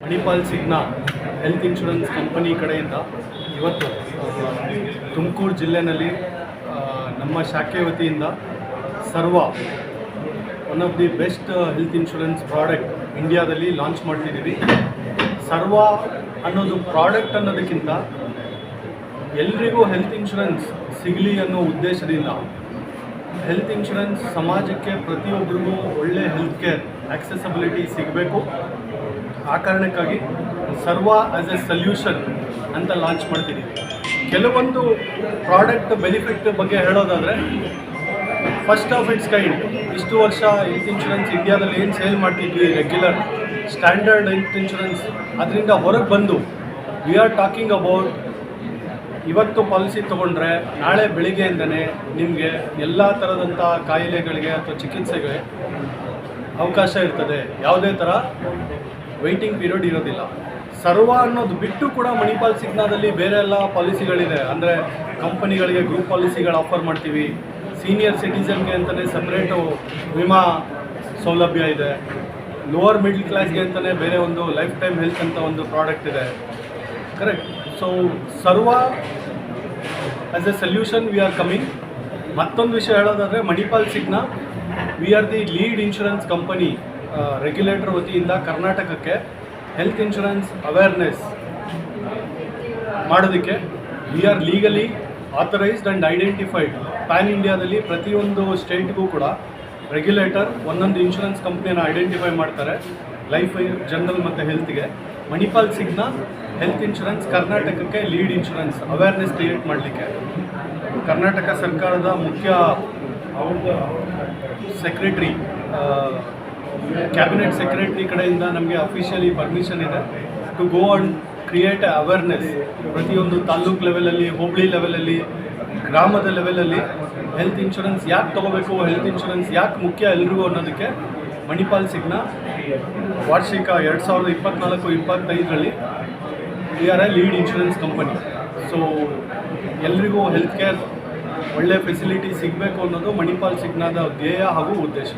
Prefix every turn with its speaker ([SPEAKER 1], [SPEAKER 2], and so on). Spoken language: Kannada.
[SPEAKER 1] Manipal Cigna health insurance company ಕಡೆಯಿಂದ ಇವತ್ತು ತುಮಕೂರು ಜಿಲ್ಲೆಯಲ್ಲಿ ನಮ್ಮ ಶಾಖೆ ವತಿಯಿಂದ Sarva one of the best health insurance product ಇಂಡಿಯಾದಲ್ಲಿ ಲಾಂಚ್ ಮಾಡ್ತಿದ್ದೀವಿ. ಸರ್ವ ಅನ್ನೋದು ಪ್ರಾಡಕ್ಟ್ ಅನ್ನೋದಕ್ಕಿಂತ ಎಲ್ರಿಗೂ ಹೆಲ್ತ್ ಇನ್ಶೂರೆನ್ಸ್ ಸಿಗಲಿ ಅನ್ನೋ ಉದ್ದೇಶದಿಂದ ಹೆಲ್ತ್ ಇನ್ಶೂರೆನ್ಸ್ ಸಮಾಜಕ್ಕೆ ಪ್ರತಿಯೊಬ್ಬರಿಗೂ ಒಳ್ಳೆ ಹೆಲ್ತ್ ಕೇರ್ ಆಕ್ಸೆಸಬಿಲಿಟಿ ಸಿಗಬೇಕು. ಆ ಕಾರಣಕ್ಕಾಗಿ ಸರ್ವ ಆಸ್ ಎ ಸಲ್ಯೂಷನ್ ಅಂತ ಲಾಂಚ್ ಮಾಡ್ತಿದ್ದೀವಿ ಕೆಲವೊಂದು ಪ್ರಾಡಕ್ಟ್ ಬೆನಿಫಿಟ್ ಬಗ್ಗೆ ಹೇಳೋದಾದರೆ ಫಸ್ಟ್ ಆಫ್ ಇಟ್ಸ್ ಕೈಂಡ್ ಇಷ್ಟು ವರ್ಷ ಹೆಲ್ತ್ ಇನ್ಶೂರೆನ್ಸ್ ಇಂಡಿಯಾದಲ್ಲಿ ಏನು ಸೇಲ್ ಮಾಡ್ತಿದ್ವಿ ರೆಗ್ಯುಲರ್ ಸ್ಟ್ಯಾಂಡರ್ಡ್ ಹೆಲ್ತ್ ಇನ್ಶೂರೆನ್ಸ್ ಅದರಿಂದ ಹೊರಗೆ ಬಂದು ವಿ ಆರ್ ಟಾಕಿಂಗ್ ಅಬೌಟ್ ಇವತ್ತು ಪಾಲಿಸಿ ತೊಗೊಂಡ್ರೆ ನಾಳೆ ಬೆಳಿಗ್ಗೆಯಿಂದನೇ ನಿಮಗೆ ಎಲ್ಲ ಥರದಂಥ ಕಾಯಿಲೆಗಳಿಗೆ ಅಥವಾ ಚಿಕಿತ್ಸೆಗೆ ಅವಕಾಶ ಇರ್ತದೆ. ಯಾವುದೇ ಥರ ವೆಯ್ಟಿಂಗ್ ಪೀರಿಯಡ್ ಇರೋದಿಲ್ಲ. ಸರ್ವ ಅನ್ನೋದು ಬಿಟ್ಟು ಕೂಡ ಮಣಿಪಾಲ್ ಸಿಗ್ನಾದಲ್ಲಿ ಬೇರೆ ಎಲ್ಲ ಪಾಲಿಸಿಗಳಿದೆ ಅಂದರೆ ಕಂಪನಿಗಳಿಗೆ ಗ್ರೂಪ್ ಪಾಲಿಸಿಗಳು ಆಫರ್ ಮಾಡ್ತೀವಿ. ಸೀನಿಯರ್ ಸಿಟಿಸನ್ಗೆ ಅಂತಲೇ ಸಪ್ರೇಟು ವಿಮಾ ಸೌಲಭ್ಯ ಇದೆ. ಲೋವರ್ ಮಿಡ್ಲ್ ಕ್ಲಾಸ್ಗೆ ಅಂತಲೇ ಬೇರೆ ಒಂದು ಲೈಫ್ ಟೈಮ್ ಹೆಲ್ತ್ ಅಂತ ಒಂದು ಪ್ರಾಡಕ್ಟ್ ಇದೆ. Correct so Sarva as a solution we are coming ಮತ್ತೊಂದು ವಿಷಯ ಹೇಳೋದಾದರೆ Manipal Cigna we are the lead insurance company regulator ವತಿಯಿಂದ ಕರ್ನಾಟಕಕ್ಕೆ ಹೆಲ್ತ್ ಇನ್ಶೂರೆನ್ಸ್ ಅವೇರ್ನೆಸ್ ಮಾಡೋದಕ್ಕೆ we are legally authorised and identified pan ಇಂಡಿಯಾದಲ್ಲಿ ಪ್ರತಿಯೊಂದು ಸ್ಟೇಟ್ಗೂ ಕೂಡ ರೆಗ್ಯುಲೇಟರ್ ಒಂದೊಂದು ಇನ್ಶೂರೆನ್ಸ್ ಕಂಪ್ನಿಯನ್ನು ಐಡೆಂಟಿಫೈ ಮಾಡ್ತಾರೆ ಲೈಫ್ ಜನರಲ್ ಮತ್ತು ಹೆಲ್ತ್ಗೆ ಮಣಿಪಾಲ್ ಸಿಗ್ನ ಹೆಲ್ತ್ ಇನ್ಶೂರೆನ್ಸ್ ಕರ್ನಾಟಕಕ್ಕೆ ಲೀಡ್ ಇನ್ಶೂರೆನ್ಸ್ ಅವೇರ್ನೆಸ್ ಕ್ರಿಯೇಟ್ ಮಾಡಲಿಕ್ಕೆ. ಕರ್ನಾಟಕ ಸರ್ಕಾರದ ಮುಖ್ಯ ಸೆಕ್ರೆಟ್ರಿ ಕ್ಯಾಬಿನೆಟ್ ಸೆಕ್ರೆಟರಿ ಕಡೆಯಿಂದ ನಮಗೆ ಅಫಿಷಿಯಲಿ ಪರ್ಮಿಷನ್ ಇದೆ to go and create awareness ಪ್ರತಿಯೊಂದು ತಾಲ್ಲೂಕು ಲೆವೆಲಲ್ಲಿ ಹೋಬಳಿ ಲೆವೆಲಲ್ಲಿ ಗ್ರಾಮದ ಲೆವೆಲಲ್ಲಿ ಹೆಲ್ತ್ ಇನ್ಶೂರೆನ್ಸ್ ಯಾಕೆ ತೊಗೋಬೇಕು ಹೆಲ್ತ್ ಇನ್ಶೂರೆನ್ಸ್ ಯಾಕೆ ಮುಖ್ಯ ಎಲ್ರಿಗೂ ಅನ್ನೋದಕ್ಕೆ ಮಣಿಪಾಲ್ ಸಿಗ್ನ ವಾರ್ಷಿಕ ಎರಡು ಸಾವಿರದ ಇಪ್ಪತ್ನಾಲ್ಕು, ಇಪ್ಪತ್ತೈದರಲ್ಲಿ we are a lead insurance company so ಎಲ್ರಿಗೂ ಹೆಲ್ತ್ ಕೇರ್ ಒಳ್ಳೆ ಫೆಸಿಲಿಟಿ ಸಿಗಬೇಕು ಅನ್ನೋದು ಮಣಿಪಾಲ್ ಸಿಗ್ನಾದ ಧ್ಯೇಯ ಹಾಗೂ ಉದ್ದೇಶ.